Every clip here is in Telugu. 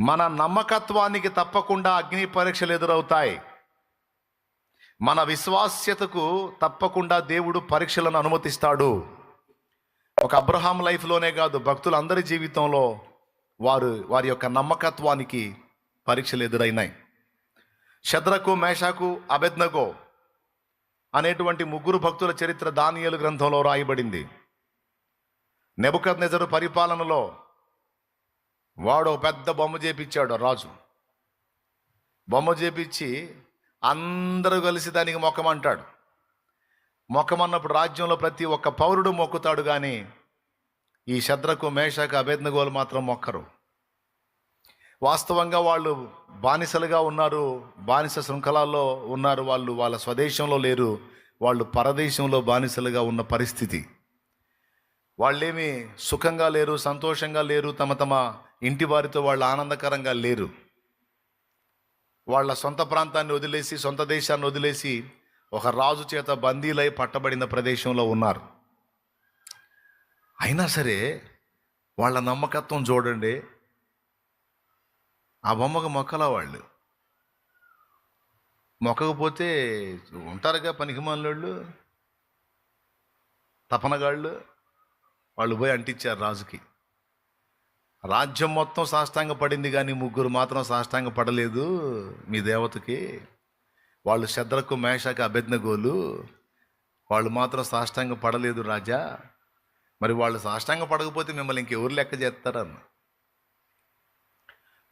మన నమ్మకత్వానికి తప్పకుండా అగ్ని పరీక్షలు ఎదురవుతాయి. మన విశ్వాస్యతకు తప్పకుండా దేవుడు పరీక్షలను అనుమతిస్తాడు. ఒక అబ్రహాం లైఫ్లోనే కాదు భక్తులందరి జీవితంలో వారు వారి యొక్క నమ్మకత్వానికి పరీక్షలు ఎదురైనాయి. శద్రకు మేషాకు అబెద్నగో అనేటువంటి ముగ్గురు భక్తుల చరిత్ర దానియలు గ్రంథంలో రాయబడింది. నెబుకద్ నెజరు పరిపాలనలో వాడు పెద్ద బొమ్మ చేపించాడు రాజు. బొమ్మ చేపించి అందరూ కలిసి దానికి మొక్కమంటాడు మొక్కమన్నప్పుడు రాజ్యంలో ప్రతి ఒక్క పౌరుడు మొక్కుతాడు కానీ ఈ శద్రకు మేషకు అభేదనగోలు మాత్రం మొక్కరు. వాస్తవంగా వాళ్ళు బానిసలుగా ఉన్నారు బానిస శృంఖలాల్లో ఉన్నారు వాళ్ళు వాళ్ళ స్వదేశంలో లేరు వాళ్ళు పరదేశంలో బానిసలుగా ఉన్న పరిస్థితి. వాళ్ళేమి సుఖంగా లేరు సంతోషంగా లేరు తమ తమ ఇంటి వారితో వాళ్ళు ఆనందకరంగా లేరు. వాళ్ళ సొంత ప్రాంతాన్ని వదిలేసి సొంత దేశాన్ని వదిలేసి ఒక రాజు చేత బందీలై పట్టబడిన ప్రదేశంలో ఉన్నారు. అయినా సరే వాళ్ళ నమ్మకత్వం చూడండి. ఆ బొమ్మకు మొక్కల వాళ్ళు. మొక్కకపోతే ఉంటారుగా పనికిమాలోళ్ళు తపనగాళ్ళు. వాళ్ళు పోయి అంటించారు రాజుకి. రాజ్యం మొత్తం సాష్టాంగ పడింది కానీ ముగ్గురు మాత్రం సాష్టాంగ పడలేదు మీ దేవతకి. వాళ్ళు శద్రకు మేషకు అభెజ్ఞగోలు వాళ్ళు మాత్రం సాష్టాంగ పడలేదు రాజా. మరి వాళ్ళు సాష్టాంగ పడకపోతే మిమ్మల్ని ఇంకెవరు లెక్క చేస్తారన్న?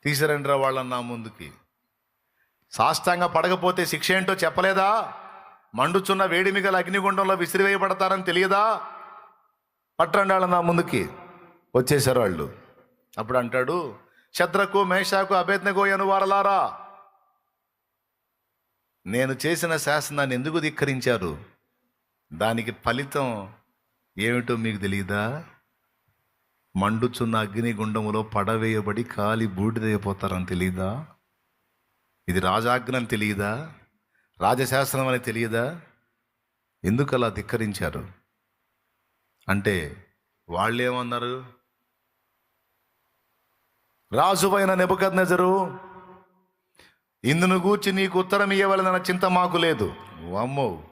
తీసిరండిరా వాళ్ళని నా ముందుకి. సాష్టాంగ పడకపోతే శిక్ష ఏంటో చెప్పలేదా? మండుచున్న వేడిమిగల అగ్నిగుండంలో విసిరివేయబడతారని తెలియదా? పట్టండి వాళ్ళ నా ముందుకి వచ్చేసారు వాళ్ళు. అప్పుడు అంటాడు శత్రకు మేషాకు అభేజ్ఞగోయను వారలారా నేను చేసిన శాసనాన్ని ఎందుకు ధిక్కరించారు? దానికి ఫలితం ఏమిటో మీకు తెలియదా మండుచున్న అగ్నిగుండములో పడవేయబడి కాలి బూడిదైపోతారని తెలియదా ఇది రాజాజ్ఞ అని తెలియదా రాజశాస్త్రం అని తెలియదా ఎందుకు అలా ధిక్కరించారు? అంటే వాళ్ళు ఏమన్నారు రాజువైన నెబుకద్నెజరు ఇందును గూర్చి నీకు ఉత్తరం ఇవ్వవలన చింత మాకు లేదు. అమ్మో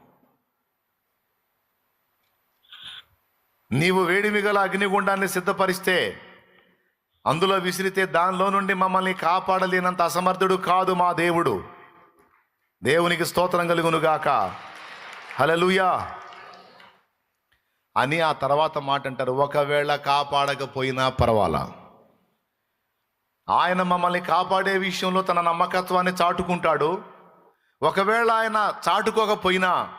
నీవు వేడిమి గల అగ్నిగుండాన్ని సిద్ధపరిస్తే అందులో విసిరితే దానిలో నుండి మమ్మల్ని కాపాడలేనంత అసమర్థుడు కాదు మా దేవుడు. దేవునికి స్తోత్రం కలుగునుగాక. హలలుయా అని ఆ తర్వాత మాట అంటారు ఒకవేళ కాపాడకపోయినా పర్వాలా? ఆయన మమ్మల్ని కాపాడే విషయంలో తన నమ్మకత్వాన్ని చాటుకుంటాడు. ఒకవేళ ఆయన చాటుకోకపోయినా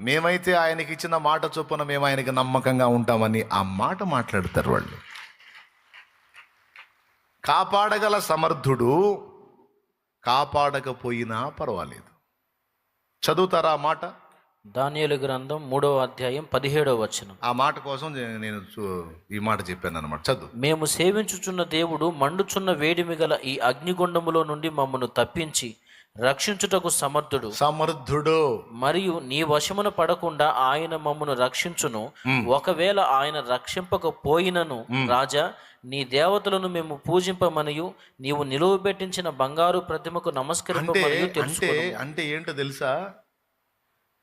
మేమైతే ఆయనకి ఇచ్చిన మాట చొప్పున మేము ఆయనకి నమ్మకంగా ఉంటామని ఆ మాట మాట్లాడతారు వాళ్ళు. కాపాడగల సమర్థుడు కాపాడకపోయినా పర్వాలేదు. చదువుతారా మాట? దానియేలు గ్రంథం మూడవ అధ్యాయం పదిహేడవ వచనం. ఆ మాట కోసం నేను- ఈ మాట చెప్పాను అనమాట చదువు. మేము సేవించుచున్న దేవుడు మండుచున్న వేడిమి గల ఈ అగ్నిగుండములో నుండి మమ్మను తప్పించి రక్షించుటకు సమర్థుడు. సమర్థుడు. మరియు నీ వశమున పడకుండా ఆయన మమ్మను రక్షించును. ఒకవేళ ఆయన రక్షింపకపోయినను రాజా నీ దేవతలను మేము పూజింపమనియు నీవు నిలువ పెట్టించిన బంగారు ప్రతిమకు నమస్కరింపమనియు అంటే తెలుసుకో అంటే ఏంటో తెలుసా?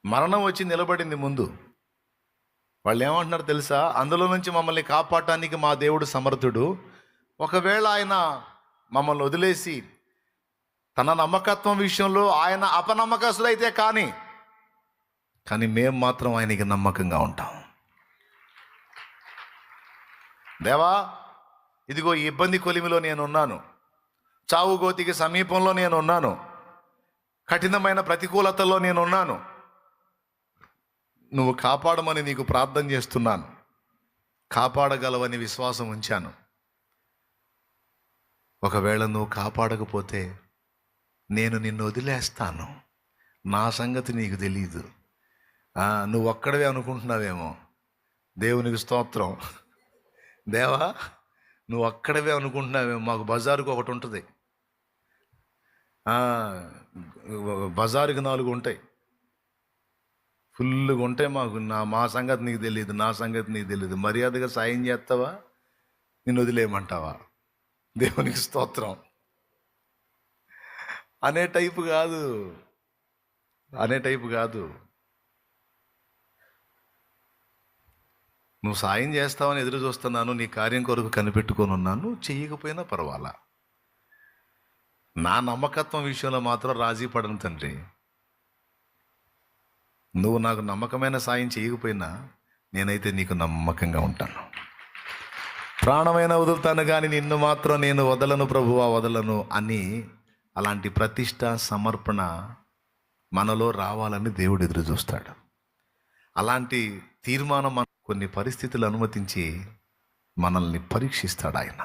మరణం వచ్చి నిలబడింది ముందు. వాళ్ళు ఏమంటున్నారు తెలుసా? అందులో నుంచి మమ్మల్ని కాపాడటానికి మా దేవుడు సమర్థుడు. ఒకవేళ ఆయన మమ్మల్ని వదిలేసి తన నమ్మకత్వం విషయంలో ఆయన అపనమ్మకస్తుడైతే కానీ కానీ మేము మాత్రం ఆయనకి నమ్మకంగా ఉంటాం. దేవా ఇదిగో ఈ ఇబ్బంది కొలిమిలో నేనున్నాను. చావు గోతికి సమీపంలో నేను ఉన్నాను కఠినమైన ప్రతికూలతల్లో నేను ఉన్నాను నువ్వు కాపాడమని నీకు ప్రార్థన చేస్తున్నాను. కాపాడగలవని విశ్వాసం ఉంచాను. ఒకవేళ నువ్వు కాపాడకపోతే నేను నిన్ను వదిలేస్తాను. నా సంగతి నీకు తెలియదు నువ్వు ఒక్కడవే అనుకుంటున్నావేమో. దేవునికి స్తోత్రం. దేవా నువ్వు అక్కడవే అనుకుంటున్నావేమో. మాకు బజారుకు ఒకటి ఉంటుంది. బజారుకి నాలుగు ఉంటాయి. ఫుల్గా ఉంటే మాకు నా మా సంగతి నీకు తెలియదు నా సంగతి నీకు తెలియదు మర్యాదగా సాయం చేస్తావా? నిన్ను వదిలేయమంటావా? దేవునికి స్తోత్రం. అనే టైపు కాదు. అనే టైపు కాదు. నువ్వు సాయం చేస్తావని ఎదురు చూస్తున్నాను నీ కార్యం కొరకు కనిపెట్టుకొని ఉన్నాను చేయకపోయినా పర్వాలా? నా నమ్మకత్వం విషయంలో మాత్రం రాజీ పడను తండ్రి. నువ్వు నాకు నమ్మకమైన సాయం చేయకపోయినా నేనైతే నీకు నమ్మకంగా ఉంటాను. ప్రాణమైన వదులుతాను కానీ నిన్ను మాత్రం నేను వదలను ప్రభువా వదలను అని అలాంటి ప్రతిష్ట సమర్పణ మనలో రావాలని దేవుడు ఎదురు చూస్తాడు. అలాంటి తీర్మానం మన- కొన్ని పరిస్థితులు అనుమతించి మనల్ని పరీక్షిస్తాడు ఆయన.